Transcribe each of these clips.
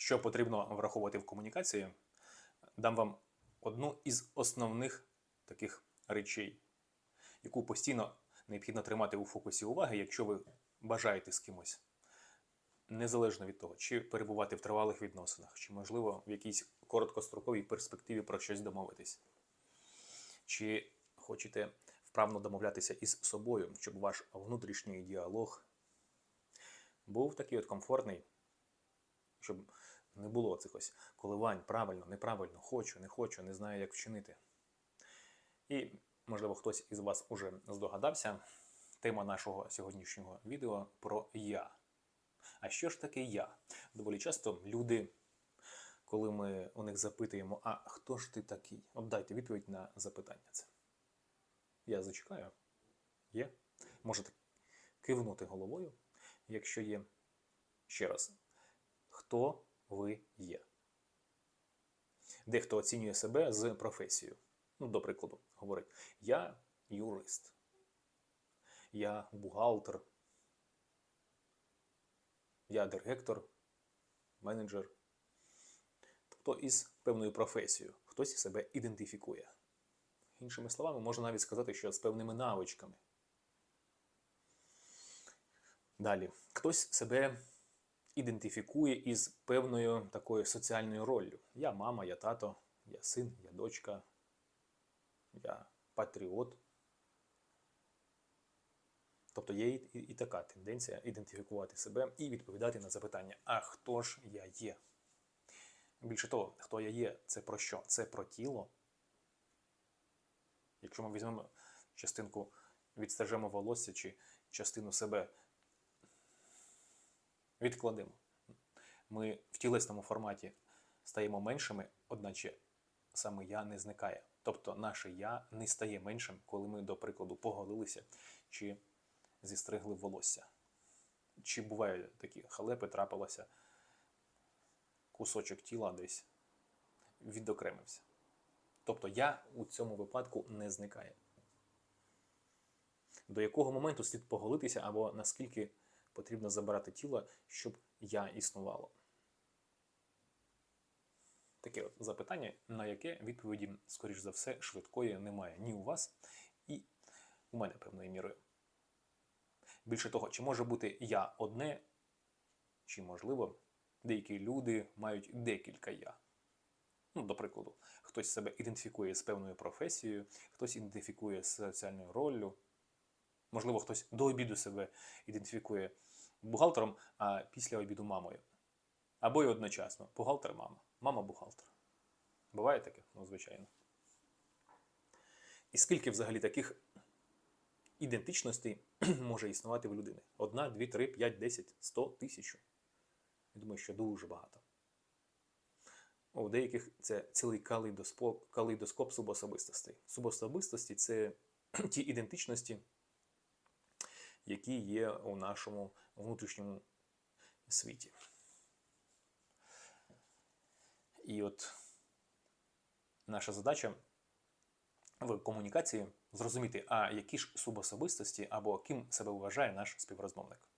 Що потрібно враховувати в комунікації, дам вам одну із основних таких речей, яку постійно необхідно тримати у фокусі уваги, якщо ви бажаєте з кимось, незалежно від того, чи перебувати в тривалих відносинах, чи, можливо, в якійсь короткостроковій перспективі про щось домовитись, чи хочете вправно домовлятися із собою, щоб ваш внутрішній діалог був такий от комфортний, щоб не було цих ось коливань правильно, неправильно, хочу, не хочу, не знаю, як вчинити. І, можливо, хтось із вас уже здогадався. Тема нашого сьогоднішнього відео про я. А що ж таке я? Доволі часто люди, коли ми у них запитуємо, а хто ж ти такий? От дайте відповідь на запитання це. Я зачекаю. Є. Можете кивнути головою, якщо є. Ще раз. Хто ви є? Дехто оцінює себе з професією. Ну, до прикладу, говорить: я юрист, я бухгалтер, я директор, менеджер. Тобто із певною професією хтось себе ідентифікує. Іншими словами, можна навіть сказати, що з певними навичками. Далі, хтось себе ідентифікує із певною такою соціальною роллю. Я мама, я тато, я син, я дочка, я патріот. Тобто є і, така тенденція ідентифікувати себе і відповідати на запитання, а хто ж я є? Більше того, хто я є, це про що? Це про тіло. Якщо ми візьмемо частинку, відстежемо волосся чи частину себе відкладемо. Ми в тілесному форматі стаємо меншими, одначе саме я не зникає. Тобто наше я не стає меншим, коли ми, до прикладу, поголилися чи зістригли волосся. Чи бувають такі халепи, трапилося, кусочок тіла десь відокремився. Тобто я у цьому випадку не зникає. До якого моменту слід поголитися, або наскільки потрібно забирати тіло, щоб я існувало? Таке от запитання, на яке відповіді, скоріш за все, швидкої немає ні у вас, і у мене певною мірою. Більше того, чи може бути я одне, чи, можливо, деякі люди мають декілька я. Ну, до прикладу, хтось себе ідентифікує з певною професією, хтось ідентифікує з соціальною роллю. Можливо, хтось до обіду себе ідентифікує бухгалтером, а після обіду мамою. Або й одночасно бухгалтер мама, мама бухгалтер. Буває таке? Ну, звичайно. І скільки взагалі таких ідентичностей може існувати в людини? Одна, дві, три, п'ять, десять, сто, тисячу. Я думаю, що дуже багато. У деяких це цілий калейдоскоп, калейдоскоп субособистостей. Субособистості це ті ідентичності, які є у нашому внутрішньому світі. І от наша задача в комунікації зрозуміти, а які ж субособистості або ким себе вважає наш співрозмовник.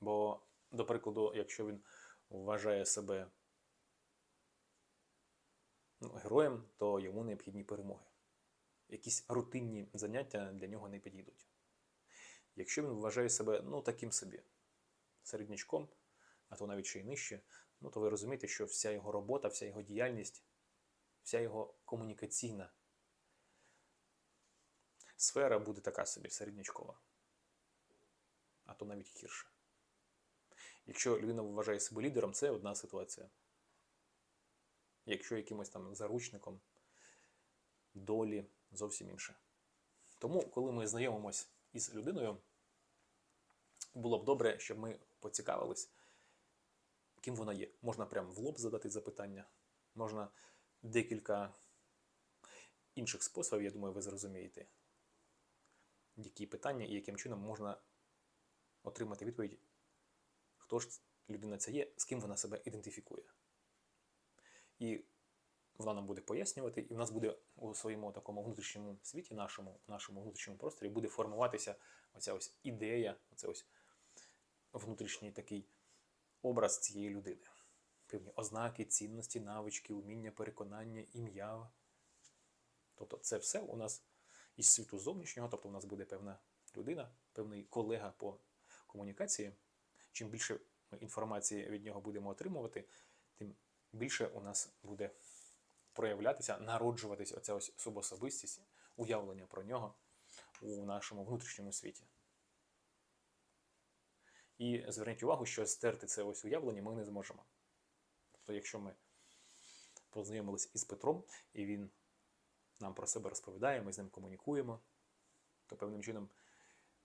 Бо, до прикладу, якщо він вважає себе ну, героєм, то йому необхідні перемоги. Якісь рутинні заняття для нього не підійдуть. Якщо він вважає себе ну, таким собі середнячком, а то навіть ще й нижче, ну то ви розумієте, що вся його робота, вся його діяльність, вся його комунікаційна сфера буде така собі середнячкова, а то навіть гірше. Якщо людина вважає себе лідером, це одна ситуація. Якщо якимось там заручником долі зовсім інше. Тому, коли ми знайомимось із людиною, було б добре, щоб ми поцікавились, ким вона є. Можна прямо в лоб задати запитання, можна декілька інших способів, я думаю, ви зрозумієте, які питання і яким чином можна отримати відповідь, хто ж людина ця є, з ким вона себе ідентифікує. І вона нам буде пояснювати, і в нас буде у своєму такому внутрішньому світі, нашому, нашому внутрішньому просторі, буде формуватися оця ось ідея, оце ось внутрішній такий образ цієї людини. Певні ознаки, цінності, навички, уміння, переконання, ім'я. Тобто це все у нас із світу зовнішнього, тобто у нас буде певна людина, певний колега по комунікації. Чим більше ми інформації від нього будемо отримувати, тим більше у нас буде проявлятися, народжуватися оця ось субособистість, уявлення про нього у нашому внутрішньому світі. І зверніть увагу, що стерти це ось уявлення ми не зможемо. Тобто, якщо ми познайомилися із Петром, і він нам про себе розповідає, ми з ним комунікуємо, то певним чином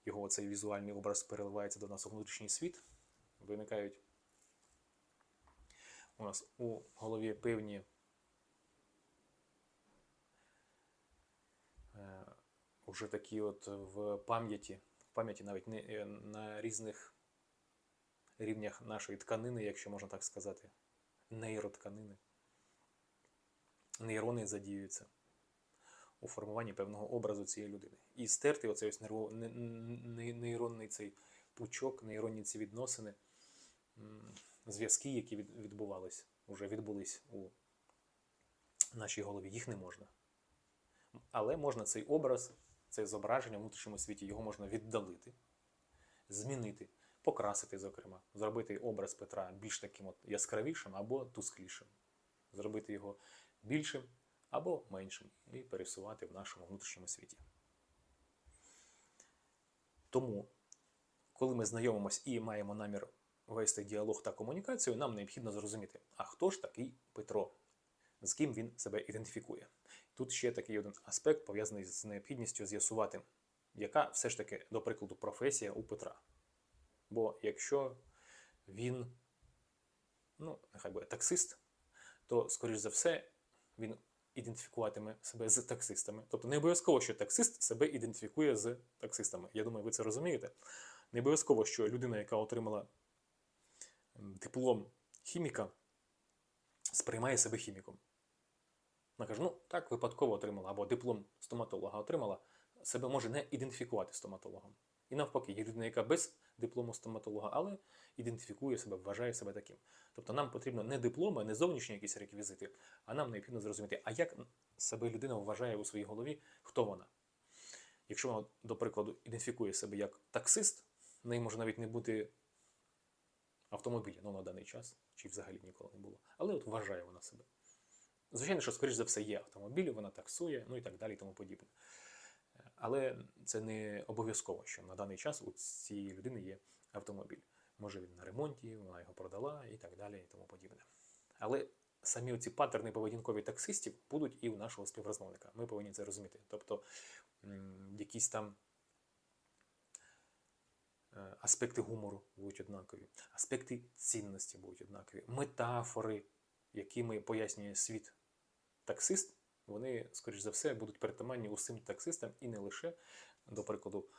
його цей візуальний образ переливається до нас у внутрішній світ, виникають у нас у голові певні е, уже такі от в пам'яті, в пам'яті навіть не, е, на різних рівнях нашої тканини, якщо можна так сказати, нейротканини. Нейрони задіюються у формуванні певного образу цієї людини. І стерти оцей ось нерво, не- не- нейронний цей пучок, нейронні ці відносини, зв'язки, які від- відбувались, вже відбулись у нашій голові, їх не можна. Але можна цей образ, це зображення в внутрішньому світі, його можна віддалити, змінити, покрасити, зокрема, зробити образ Петра більш таким от яскравішим або тусклішим, зробити його більшим або меншим і пересувати в нашому внутрішньому світі. Тому, коли ми знайомимось і маємо намір вести діалог та комунікацію, нам необхідно зрозуміти, а хто ж такий Петро, з ким він себе ідентифікує. Тут ще такий один аспект пов'язаний з необхідністю з'ясувати, яка все ж таки, до прикладу, професія у Петра. Бо якщо він, ну, нехай буде таксист, то, скоріш за все, він ідентифікуватиме себе з таксистами. Тобто не обов'язково, що таксист себе ідентифікує з таксистами. Я думаю, ви це розумієте. Не обов'язково, що людина, яка отримала диплом хіміка, сприймає себе хіміком. Вона каже, ну так, випадково отримала, або диплом стоматолога отримала, себе може не ідентифікувати стоматологом. І навпаки, є людина, яка без диплому стоматолога, але ідентифікує себе, вважає себе таким. Тобто нам потрібно не дипломи, не зовнішні якісь реквізити, а нам необхідно зрозуміти, а як себе людина вважає у своїй голові, хто вона. Якщо вона, до прикладу, ідентифікує себе як таксист, в неї може навіть не бути автомобіля ну, на даний час, чи взагалі ніколи не було. Але от вважає вона себе. Звичайно, що, скоріш за все, є автомобіль, вона таксує, ну і так далі, і тому подібне. Але це не обов'язково, що на даний час у цієї людини є автомобіль. Може він на ремонті, вона його продала і так далі, і тому подібне. Але самі оці паттерни поведінкові таксистів будуть і у нашого співрозмовника. Ми повинні це розуміти. Тобто якісь там е, аспекти гумору будуть однакові, аспекти цінності будуть однакові, метафори, якими пояснює світ таксист, вони, скоріш за все, будуть перетаманні усім таксистам і не лише, до прикладу,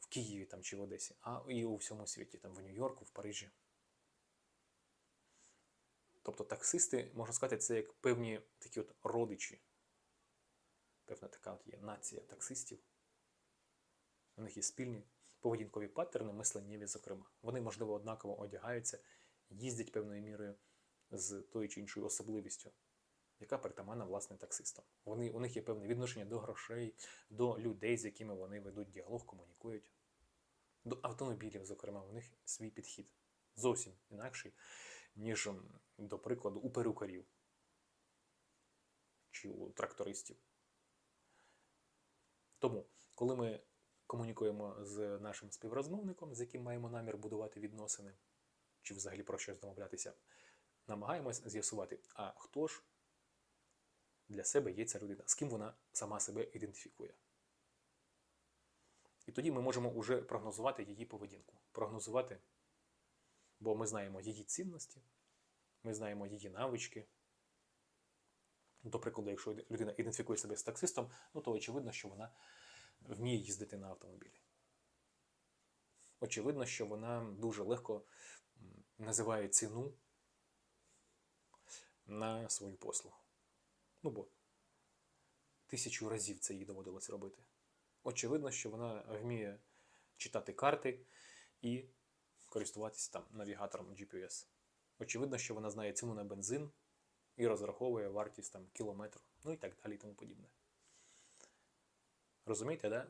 в Києві там, чи в Одесі, а і у всьому світі, там в Нью-Йорку, в Парижі. Тобто таксисти, можна сказати, це як певні такі от родичі. Певна така от є нація таксистів. У них є спільні поведінкові паттерни, мисленнєві, зокрема. Вони, можливо, однаково одягаються, їздять певною мірою з тою чи іншою особливістю, яка притаманна власне таксистам. Вони, у них є певне відношення до грошей, до людей, з якими вони ведуть діалог, комунікують, до автомобілів, зокрема, у них свій підхід зовсім інакший, ніж, до прикладу, у перукарів чи у трактористів. Тому, коли ми комунікуємо з нашим співрозмовником, з яким маємо намір будувати відносини, чи взагалі про щось домовлятися, намагаємось з'ясувати, а хто ж для себе є ця людина, з ким вона сама себе ідентифікує. І тоді ми можемо вже прогнозувати її поведінку. Прогнозувати, бо ми знаємо її цінності, ми знаємо її навички. До прикладу, якщо людина ідентифікує себе з таксистом, ну то очевидно, що вона вміє їздити на автомобілі. Очевидно, що вона дуже легко називає ціну на свою послугу. Ну бо тисячу разів це їй доводилось робити. Очевидно, що вона вміє читати карти і користуватися там навігатором GPS. Очевидно, що вона знає ціну на бензин і розраховує вартість там кілометру, ну і так далі і тому подібне. Розумієте, да?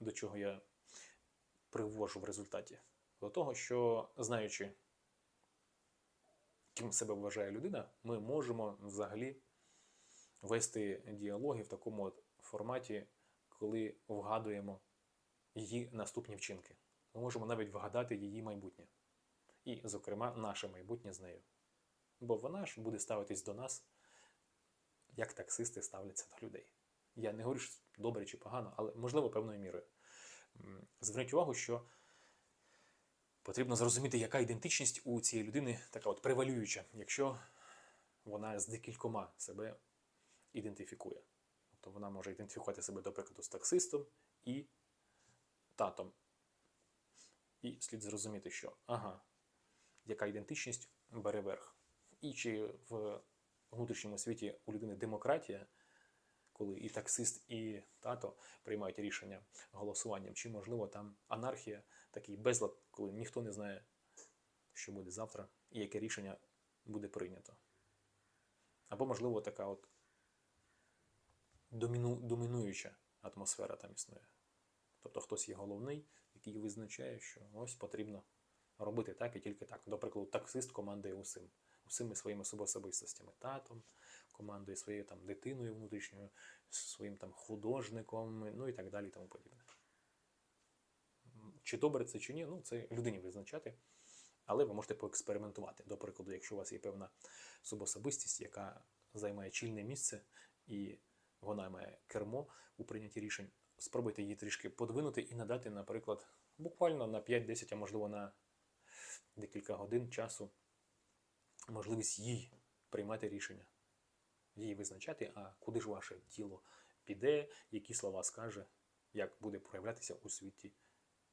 до чого я привожу в результаті? До того, що знаючи, ким себе вважає людина, ми можемо взагалі вести діалоги в такому от форматі, коли вгадуємо її наступні вчинки. Ми можемо навіть вгадати її майбутнє. І, зокрема, наше майбутнє з нею. Бо вона ж буде ставитись до нас, як таксисти ставляться до людей. Я не говорю, що добре чи погано, але можливо певною мірою. Зверніть увагу, що потрібно зрозуміти, яка ідентичність у цієї людини така от превалююча, якщо вона з декількома себе ідентифікує. Тобто вона може ідентифікувати себе, до прикладу, з таксистом і татом. І слід зрозуміти, що ага, яка ідентичність бере верх. І чи в внутрішньому світі у людини демократія, коли і таксист, і тато приймають рішення голосуванням, чи можливо там анархія, такий безлад, коли ніхто не знає, що буде завтра, і яке рішення буде прийнято. Або, можливо, така от доміну, домінуюча атмосфера там існує. Тобто хтось є головний, який визначає, що ось потрібно робити так і тільки так. До прикладу, таксист командує усім, усіми своїми особистостями, татом, командує своєю там дитиною внутрішньою, своїм там художником, ну і так далі, і тому подібне. Чи добре це чи ні, ну це людині визначати. Але ви можете поекспериментувати. До прикладу, якщо у вас є певна субособистість, яка займає чільне місце, і вона має кермо у прийнятті рішень, спробуйте її трішки подвинути і надати, наприклад, буквально на 5-10, а можливо на декілька годин часу можливість їй приймати рішення, їй визначати, а куди ж ваше тіло піде, які слова скаже, як буде проявлятися у світі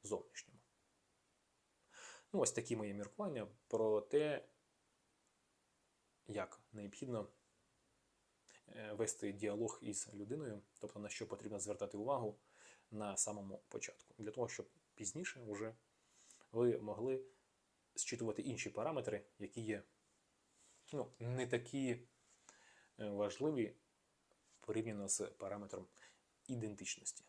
зовнішньому. Ну, ось такі мої міркування про те, як необхідно вести діалог із людиною, тобто на що потрібно звертати увагу на самому початку, для того, щоб пізніше вже ви могли зчитувати інші параметри, які є ну, не такі е, важливі порівняно з параметром ідентичності.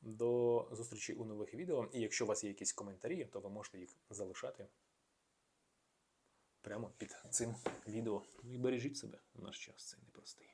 До зустрічі у нових відео. І якщо у вас є якісь коментарі, то ви можете їх залишати прямо під цим відео. Ну і бережіть себе в наш час цей непростий.